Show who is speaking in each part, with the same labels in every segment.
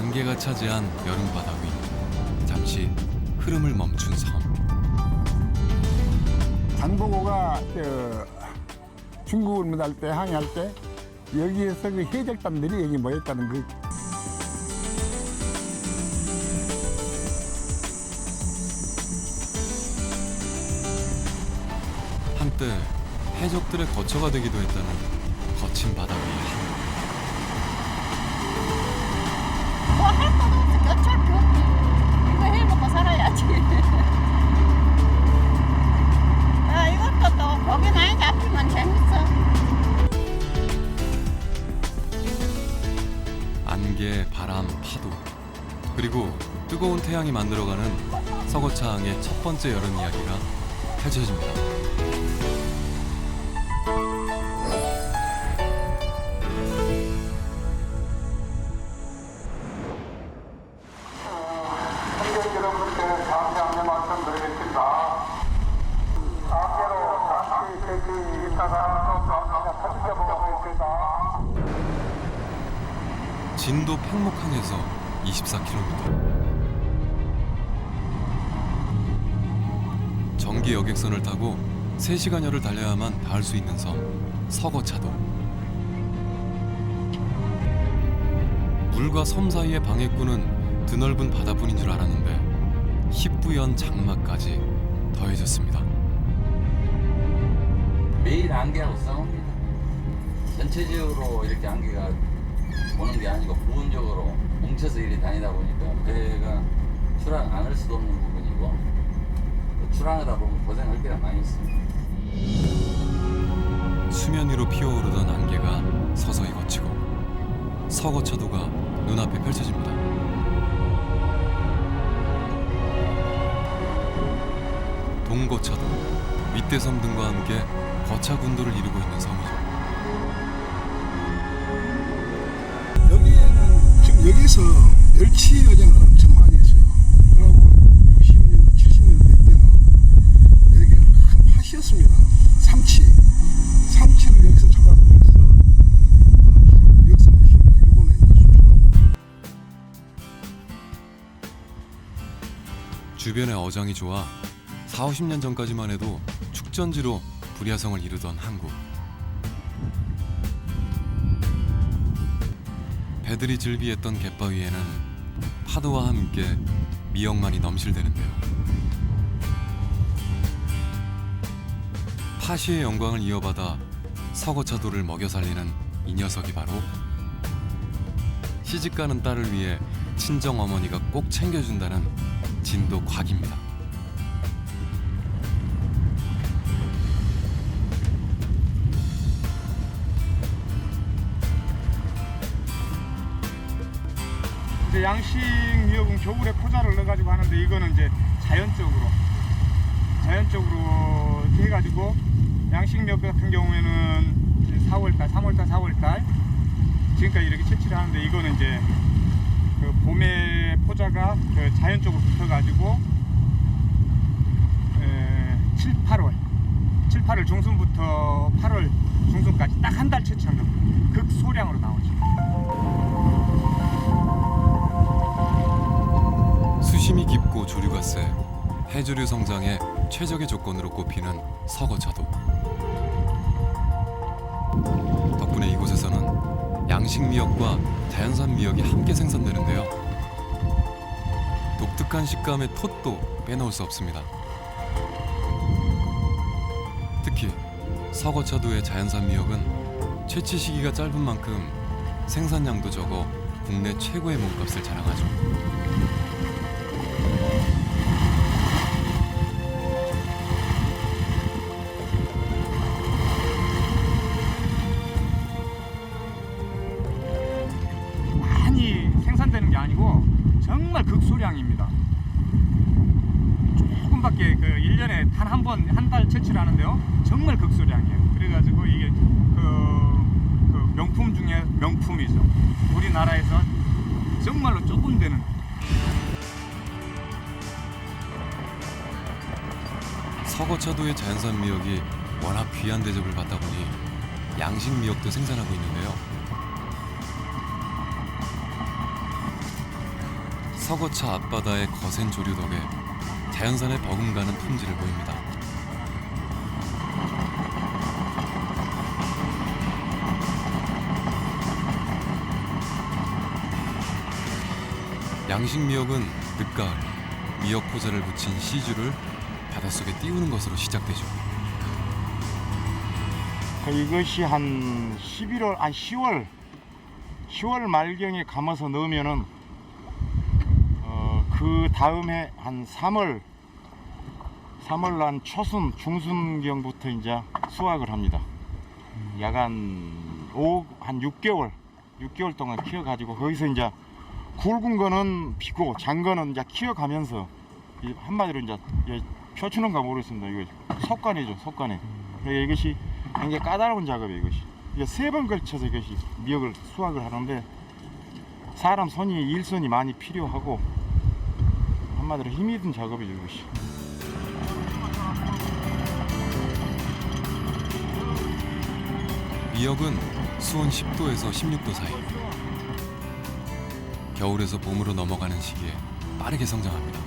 Speaker 1: 안개가 차지한 여름바다 위 잠시 흐름을 멈춘 섬.
Speaker 2: 장보고가 저 중국을 무달 때 항해할 때 여기에서 그 해적단들이 여기 모였다는 그
Speaker 1: 한때 해적들의 거처가 되기도 했다는 거친 바다 위 그리고 뜨거운 태양이 만들어가는 서거차항의 첫 번째 여름 이야기가 펼쳐집니다. 진도 팽목항에서 24km 전기 여객선을 타고 3시간여를 달려야만 닿을 수 있는 섬 서거차도 물과 섬 사이의 방해꾼은 드넓은 바다뿐인 줄 알았는데 희뿌연 장마까지 더해졌습니다.
Speaker 3: 매일 안개하고 싸웁니다. 전체적으로 이렇게 안개가 오는 게 아니고 부분적으로 뭉쳐서 이리 다니다 보니까 배가 출항 안 할 수도 없는 부분이고 또 출항하다 보면 고생할 때가 많이 있습니다.
Speaker 1: 수면 위로 피어오르던 안개가 서서히 걷히고 서거 차도가 눈앞에 펼쳐집니다. 동거차도 윗대섬 등과 함께 거차 군도를 이루고 있는 섬이죠.
Speaker 4: 여기서 멸치 여정을 엄청 많이 했어요. 그러고 60년대, 70년대 때는 여기가 큰 팥이었습니다. 삼치. 삼치를 여기서 이제 수출하고
Speaker 1: 주변의 어장이 좋아 4, 50년 전까지만 해도 축전지로 불야성을 이루던 한국. 배들이 즐비했던 갯바위에는 파도와 함께 미역만이 넘실대는데요. 파시의 영광을 이어받아 서거차도를 먹여 살리는 이 녀석이 바로 시집가는 딸을 위해 친정 어머니가 꼭 챙겨준다는 진도 곽입니다.
Speaker 5: 이제 양식 미역은 겨울에 포자를 넣어가지고 하는데 이거는 이제 자연적으로 자연적으로 이렇게 해가지고 양식 미역 같은 경우에는 이제 4월달, 3월달, 4월달 지금까지 이렇게 채취를 하는데 이거는 이제 그 봄에 포자가 그 자연적으로 붙어가지고 에, 7, 8월 7, 8월 중순부터 8월 중순까지 딱 한 달 채취한 겁니다. 극소량으로 나오죠.
Speaker 1: 수심이 깊고 조류가 세 해조류 성장에 최적의 조건으로 꼽히는 서거차도. 덕분에 이곳에서는 양식 미역과 자연산 미역이 함께 생산되는데요. 독특한 식감의 톳도 빼놓을 수 없습니다. 특히 서거차도의 자연산 미역은 채취 시기가 짧은 만큼 생산량도 적어 국내 최고의 몸값을 자랑하죠.
Speaker 5: 조금밖에 그 1년에 단 한 번 한 달 채취를 하는데요. 정말 극소량이에요. 그래가지고 이게 그, 그 명품 중에 명품이죠. 우리나라에서 정말로 조금 되는
Speaker 1: 서거차도의 자연산 미역이 워낙 귀한 대접을 받다 보니 양식 미역도 생산하고 있는데요. 서거차 앞바다의 거센 조류 덕에 자연산의 버금가는 품질을 보입니다. 양식 미역은 늦가을 미역 포자를 붙인 시주를 바닷속에 띄우는 것으로 시작되죠.
Speaker 6: 그 이것이 한 11월, 한 10월, 10월 말경에 감아서 넣으면은 어, 그 다음에 한 3월, 3월 난 초순, 중순경부터 이제 수확을 합니다. 약간 5, 한 6개월, 6개월 동안 키워가지고 거기서 이제 굵은 거는 비고 장 거는 이제 키워가면서 이 한마디로 이제 이 표추는가 모르겠습니다. 이거 속간이죠, 속간에. 그러니까 이것이 굉장히 까다로운 작업이에요 이것이 이게 세 번 걸쳐서 이것이 미역을 수확을 하는데 사람 손이 일손이 많이 필요하고 한마디로 힘이 든 작업이죠 이것이
Speaker 1: 미역은 수온 10도에서 16도 사이. 겨울에서 봄으로 넘어가는 시기에 빠르게 성장합니다.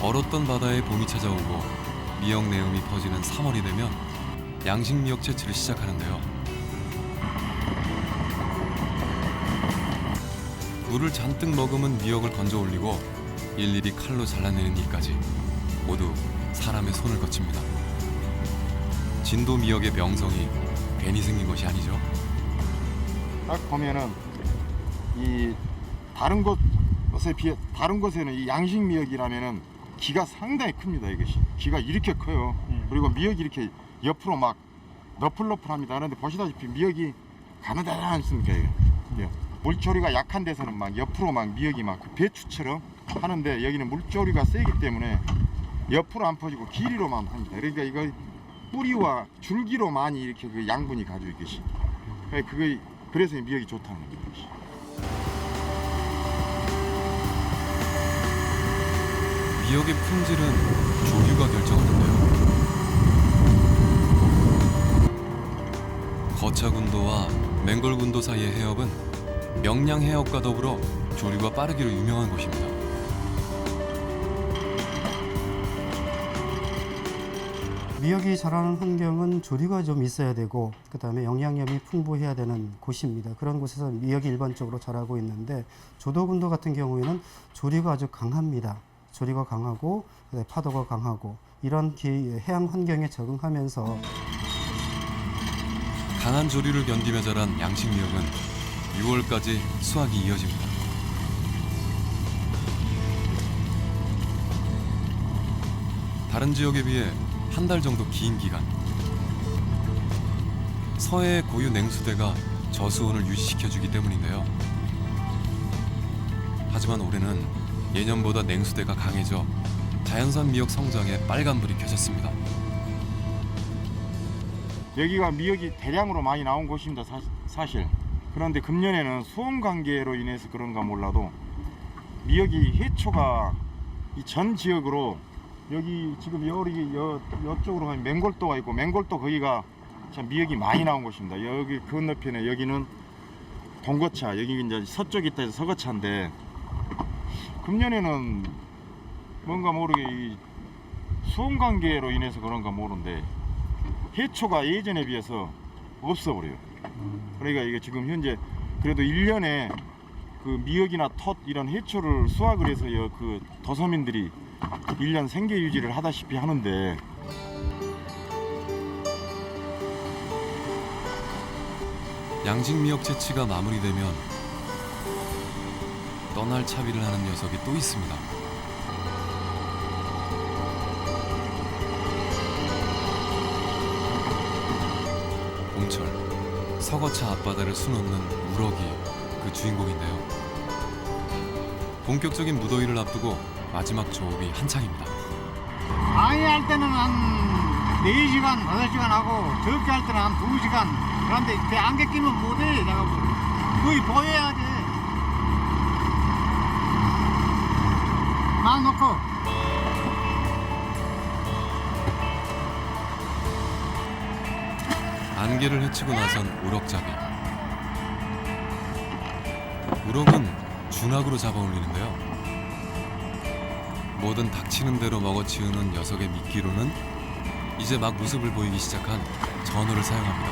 Speaker 1: 얼었던 바다에 봄이 찾아오고 미역 내음이 퍼지는 3월이 되면 양식 미역 채취를 시작하는데요. 물을 잔뜩 머금은 미역을 건져 올리고 일일이 칼로 잘라내는 일까지 모두 사람의 손을 거칩니다. 진도 미역의 명성이 괜히 생긴 것이 아니죠.
Speaker 6: 딱 보면은 이 다른 곳에 비해 다른 곳에는 이 양식 미역이라면은 기가 상당히 큽니다 이것이 기가 이렇게 커요 그리고 미역이 이렇게 옆으로 막 너플너플합니다 그런데 보시다시피 미역이 가느다랗지 않습니까 이게 예. 물조리가 약한 데서는 막 옆으로 막 미역이 막 그 배추처럼 하는데 여기는 물조리가 세기 때문에 옆으로 안 퍼지고 길이로만 합니다 그러니까 이거 뿌리와 줄기로 많이 이렇게 그 양분이 가지고 이것이 그러니까 그거 그래서 이 미역이 좋다는 거죠.
Speaker 1: 미역의 품질은 조류가 결정하는데요. 거차군도와 맹골군도 사이의 해협은 명량 해협과 더불어 조류가 빠르기로 유명한 곳입니다.
Speaker 7: 미역이 자라는 환경은 조류가 좀 있어야 되고 그다음에 영양염이 풍부해야 되는 곳입니다. 그런 곳에서 미역이 일반적으로 자라고 있는데 조도군도 같은 경우에는 조류가 아주 강합니다. 조류가 강하고 파도가 강하고 이런 기, 해양 환경에 적응하면서
Speaker 1: 강한 조류를 견디며 자란 양식 미역은 6월까지 수확이 이어집니다. 다른 지역에 비해 한 달 정도 긴 기간. 서해의 고유 냉수대가 저수온을 유지시켜주기 때문인데요. 하지만 올해는 예년보다 냉수대가 강해져 자연산 미역 성장에 빨간불이 켜졌습니다.
Speaker 6: 여기가 미역이 대량으로 많이 나온 곳입니다 사, 사실 그런데 금년에는 수온 관계로 인해서 그런가 몰라도 미역이 해초가 이 전 지역으로 여기 지금 여기 여, 여쪽으로 가면 맹골도가 있고 맹골도 거기가 참 미역이 많이 나온 곳입니다 여기 건너편에 여기는 동거차 여기 이제 서쪽에 있다 해서 서거차인데 금년에는 뭔가 모르게 이 수온 관계로 인해서 그런가 모르는데 해초가 예전에 비해서 없어버려요. 그러니까 이게 지금 현재 그래도 1년에 그 미역이나 텄 이런 해초를 수확을 해서 여- 그 도서민들이 1년 생계 유지를 하다시피 하는데
Speaker 1: 양식 미역 채취가 마무리되면 떠날 차비를 하는 녀석이 또 있습니다. 봄철 서거차 앞바다를 수놓는 우럭이 그 주인공인데요. 본격적인 무더위를 앞두고 마지막 조업이 한창입니다.
Speaker 2: 방해할 때는 한 4시간, 5시간 하고 적게 할 때는 한 2시간 그런데 그 안개 끼면 못해 내가 거의 보여야지 막 놓고
Speaker 1: 안개를 헤치고 나선 우럭잡이. 우럭은 준학으로 잡아올리는데요. 뭐든 닥치는 대로 먹어치우는 녀석의 미끼로는 이제 막 모습을 보이기 시작한 전어를 사용합니다.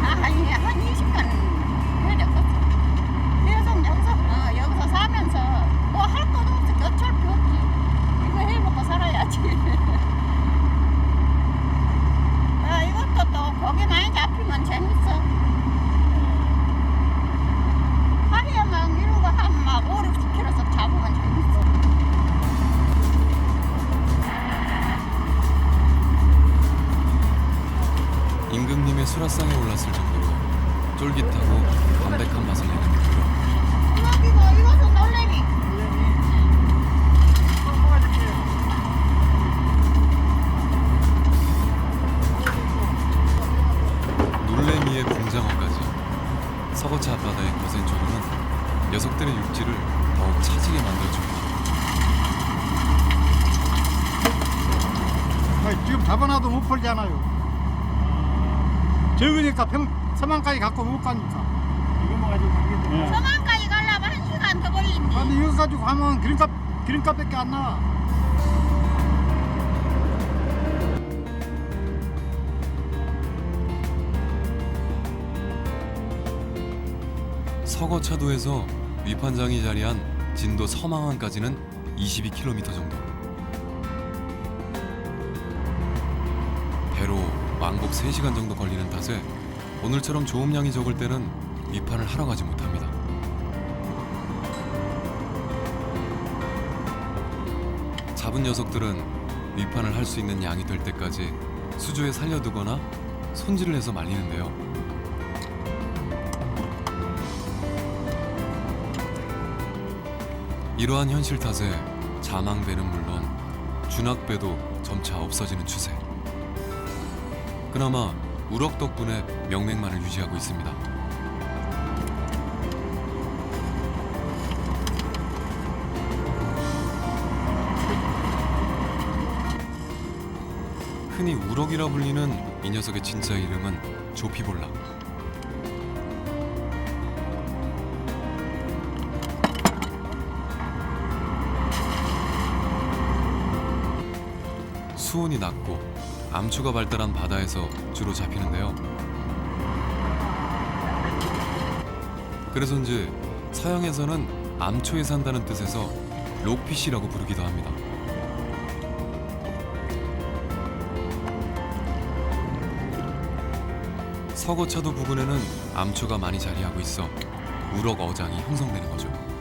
Speaker 8: 아니 한
Speaker 2: 기름값밖에 안 나와.
Speaker 1: 서거차도에서 위판장이 자리한 진도 서망항까지는 22km 정도. 배로 왕복 3시간 정도 걸리는 탓에 오늘처럼 조음량이 적을 때는 위판을 하러 가지 못합니다. 잡은 녀석들은 위판을 할 수 있는 양이 될 때까지 수조에 살려두거나 손질을 해서 말리는데요. 이러한 현실 탓에 자망배는 물론 준학배도 점차 없어지는 추세. 그나마 우럭 덕분에 명맥만을 유지하고 있습니다. 흔히 우럭이라 불리는 이 녀석의 진짜 이름은 조피볼락. 수온이 낮고 암초가 발달한 바다에서 주로 잡히는데요. 그래서인지 서양에서는 암초에 산다는 뜻에서 록피시라고 부르기도 합니다. 서거차도 부근에는 암초가 많이 자리하고 있어 우럭 어장이 형성되는 거죠.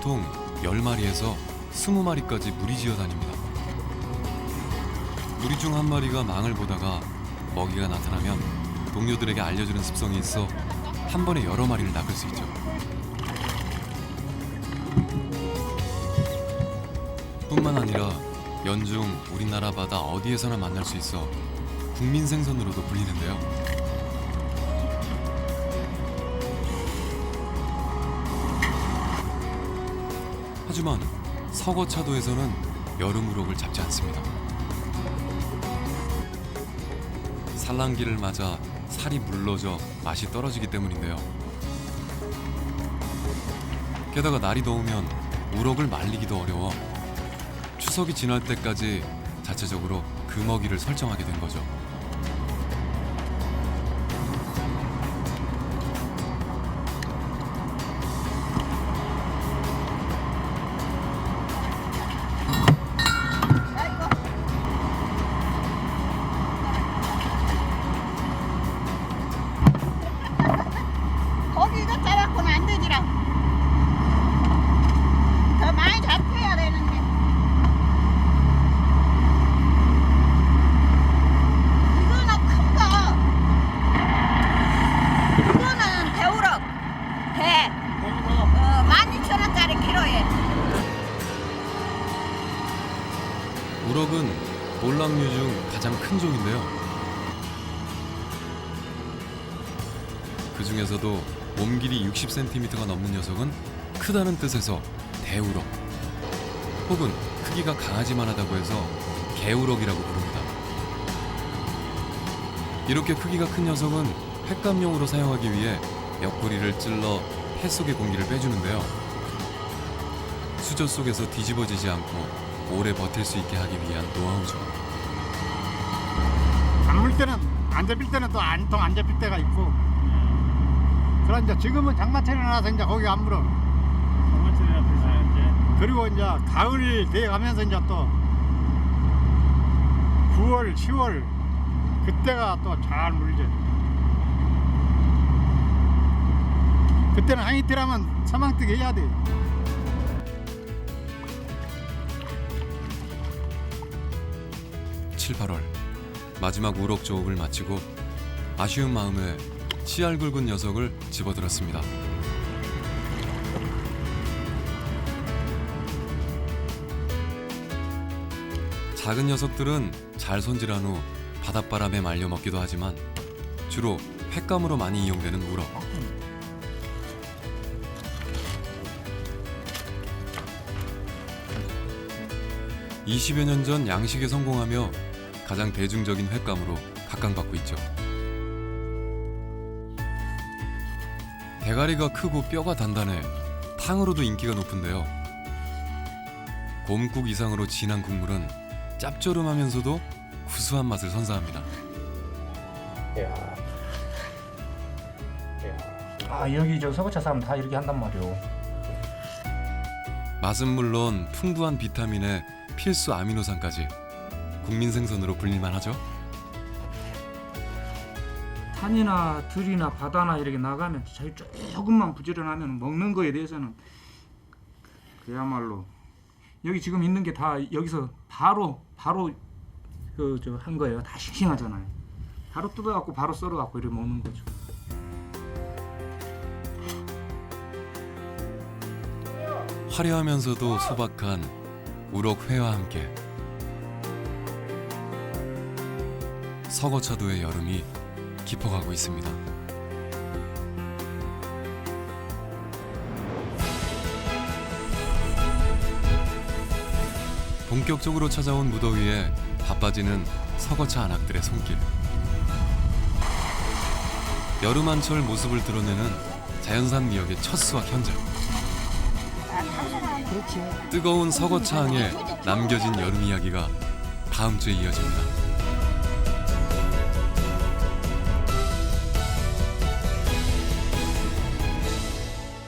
Speaker 1: 보통 10마리에서 20마리까지 무리지어 다닙니다. 무리 중 한 마리가 망을 보다가 먹이가 나타나면 동료들에게 알려주는 습성이 있어 한 번에 여러 마리를 낚을 수 있죠. 뿐만 아니라 연중 우리나라 바다 어디에서나 만날 수 있어 국민 생선으로도 불리는데요. 하지만 서거차도에서는 여름 우럭을 잡지 않습니다. 산란기를 맞아 살이 물러져 맛이 떨어지기 때문인데요. 게다가 날이 더우면 우럭을 말리기도 어려워 추석이 지날 때까지 자체적으로 금어기를 설정하게 된 거죠. 60cm가 넘는 녀석은 크다는 뜻에서 대우럭 혹은 크기가 강하지만 하다고 해서 개우럭이라고 부릅니다. 이렇게 크기가 큰 녀석은 횟감용으로 사용하기 위해 옆구리를 찔러 회 속의 공기를 빼주는데요. 수저 속에서 뒤집어지지 않고 오래 버틸 수 있게 하기 위한 노하우죠.
Speaker 2: 안 물 때는 안 잡힐 때는 또 안 통 안 잡힐 때가 있고 그런 이제 지금은 장마철이 나서 이제 거기 안 물어.
Speaker 5: 장마철이나 되서요 이제.
Speaker 2: 그리고 이제 가을 돼 가면서 이제 또 9월 10월 그때가 또 잘 물지 그때는 한 이틀 하면 사망뜨기 해야 돼.
Speaker 1: 7, 8월 마지막 우럭 조업을 마치고 아쉬운 마음에 씨알 굵은 녀석을 집어들었습니다. 작은 녀석들은 잘 손질한 후 바닷바람에 말려 먹기도 하지만 주로 횟감으로 많이 이용되는 우럭. (20여 년 전) 양식에 성공하며 가장 대중적인 횟감으로 각광받고 있죠. 대가리가 크고 뼈가 단단해 탕으로도 인기가 높은데요. 곰국 이상으로 진한 국물은 짭조름하면서도 구수한 맛을 선사합니다.
Speaker 9: 아 여기 저 서구차 사람 다 이렇게 한단 말이오.
Speaker 1: 맛은 물론 풍부한 비타민에 필수 아미노산까지 국민 생선으로 불릴만 하죠.
Speaker 9: 산이나 들이나 바다나 이렇게 나가면 자기 조금만 부지런하면 먹는 거에 대해서는 그야말로 여기 지금 있는 게 다 여기서 바로 바로 그 저 한 거예요. 다 싱싱하잖아요. 바로 뜯어 갖고 바로 썰어 갖고 이렇게 먹는 거죠.
Speaker 1: 화려하면서도 소박한 우럭회와 함께 서거차도의 여름이 깊어가고 있습니다. 본격적으로 찾아온 무더위에 바빠지는 서거차 안악들의 손길. 여름 한철 모습을 드러내는 자연산 미역의 첫 수확 현장. 뜨거운 서거차 항에 남겨진 여름 이야기가 다음 주에 이어집니다.